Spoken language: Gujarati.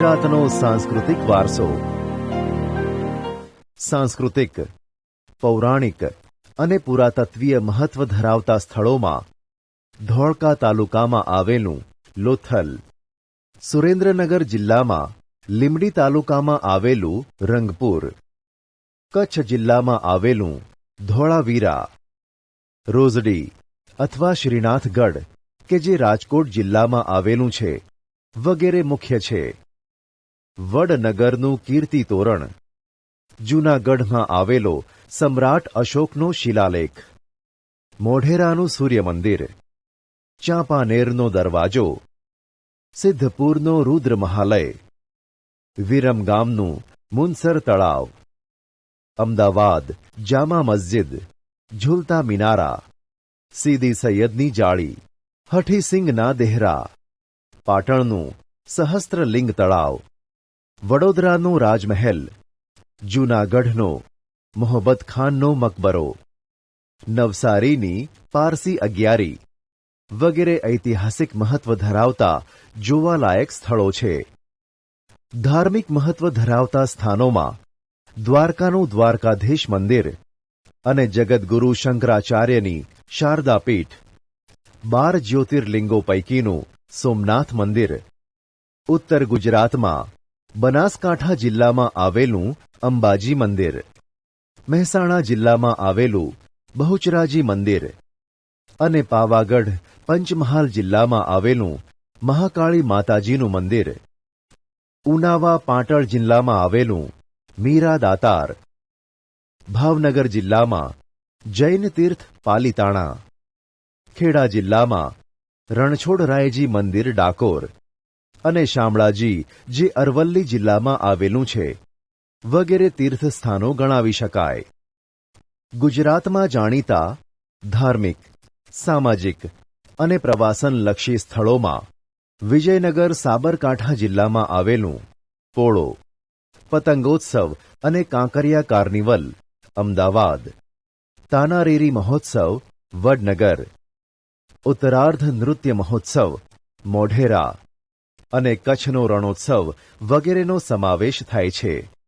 ગુજરાતનો સાંસ્કૃતિક વારસો. સાંસ્કૃતિક, પૌરાણિક અને પુરાતત્વીય મહત્વ ધરાવતા સ્થળોમાં ધોળકા તાલુકામાં આવેલું લોથલ. સુરેન્દ્રનગર જિલ્લામાં લીમડી તાલુકામાં આવેલું રંગપુર. કચ્છ જિલ્લામાં આવેલું ધોળાવીરા. રોઝડી અથવા શ્રીનાથગઢ, કે જે રાજકોટ જિલ્લામાં આવેલું છે, વગેરે મુખ્ય છે. વડનગરનું કીર્તિ તોરણ. જૂનાગઢમાં આવેલો સમ્રાટ અશોકનો શિલાલેખ. મોઢેરાનું સૂર્ય મંદિર ચાંપાનેરનો દરવાજો. સિદ્ધપુરનો રુદ્ર મહાલય વિરમગામનું મુનસર તળાવ. અમદાવાદ જામા મસ્જિદ. ઝૂલતા મિનારા. સીદી સૈયદની જાળી. હઠીસિંગના દેહરા. પાટણનું સહસ્ત્રલિંગ તળાવ. વડોદરાનો રાજમહેલ, જૂનાગઢનો મોહબ્બત ખાનનો મકબરો, નવસારીની પારસી અગિયારી વગેરે ઐતિહાસિક મહત્વ ધરાવતા જોવાલાયક સ્થળો છે. ધાર્મિક મહત્વ ધરાવતા સ્થાનોમાં દ્વારકાનું દ્વારકાધીશ મંદિર અને જગદગુરુ શંકરાચાર્યની શારદા પીઠ બાર જ્યોતિર્લિંગો પૈકીનું સોમનાથ મંદિર, ઉત્તર ગુજરાતમાં બનાસકાંઠા જિલ્લામાં આવેલું અંબાજી મંદિર. મહેસાણા જિલ્લામાં આવેલું બહુચરાજી મંદિર. અને પાવાગઢ પંચમહાલ જિલ્લામાં આવેલું મહાકાળી માતાજીનું મંદિર. ઉનાવા પાટણ જિલ્લામાં આવેલું મીરા દાતાર ભાવનગર જિલ્લામાં જૈન તીર્થ પાલીતાણા. ખેડા જિલ્લામાં રણછોડરાયજી મંદિર ડાકોર. અને શામળાજી, જે અરવલ્લી જિલ્લામાં આવેલું છે, વગેરે તીર્થસ્થાનો ગણાવી શકાય. ગુજરાતમાં જાણીતા, ધાર્મિક, સામાજિક અને પ્રવાસનલક્ષી સ્થળોમાં વિજયનગર સાબરકાંઠા જિલ્લામાં આવેલું પોળો, પતંગોત્સવ અને કાંકરિયા કાર્નિવલ, અમદાવાદ. તાનારીરી મહોત્સવ, વડનગર. ઉત્તરાર્ધ નૃત્ય મહોત્સવ, મોઢેરા. અને કચ્છનો રણોત્સવ વગેરેનો સમાવેશ થાય છે.